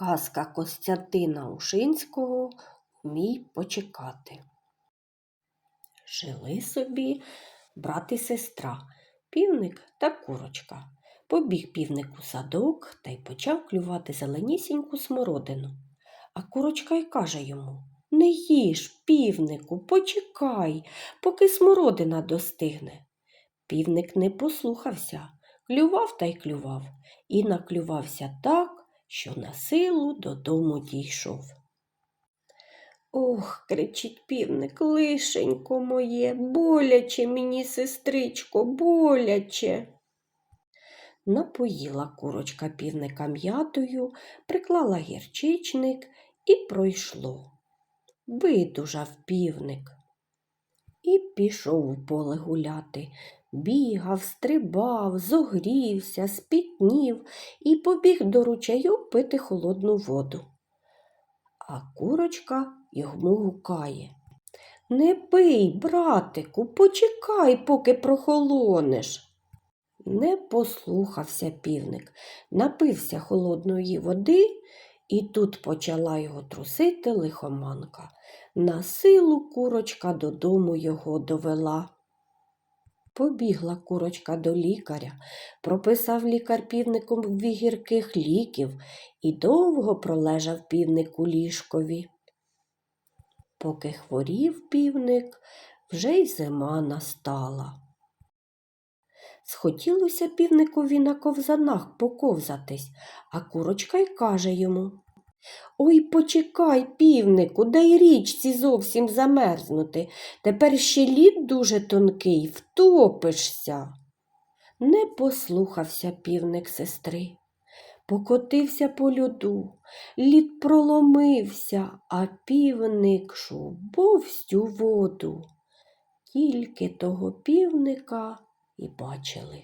Казка Костянтина Ушинського Вмій почекати. Жили собі брат і сестра, півник та курочка. Побіг півник у садок та й почав клювати зеленісіньку смородину. А курочка й каже йому Не їж, півнику, почекай, поки смородина достигне. Півник не послухався, клював та й клював, і наклювався так, що на силу додому дійшов. Ох, кричить півник, лишенько моє, боляче мені, сестричко, боляче. Напоїла курочка півника м'ятою, приклала гірчичник і пройшло. Видужав півник. І пішов у поле гуляти. Бігав, стрибав, зогрівся, спітнів і побіг до ручаю пити холодну воду. А курочка йому гукає. Не пий, братику, почекай, поки прохолонеш. Не послухався півник, напився холодної води, і тут почала його трусити лихоманка. На силу курочка додому його довела. Побігла курочка до лікаря, прописав лікар півником гірких ліків і довго пролежав півник у ліжкові. Поки хворів півник, вже й зима настала. Схотілося півникові на ковзанах поковзатись, а курочка й каже йому Ой, почекай, півнику, дай річці зовсім замерзнути. Тепер ще лід дуже тонкий, втопишся. Не послухався півник сестри. Покотився по льоду, лід проломився, а півник шубовсть у воду. Тільки того півника і бачили.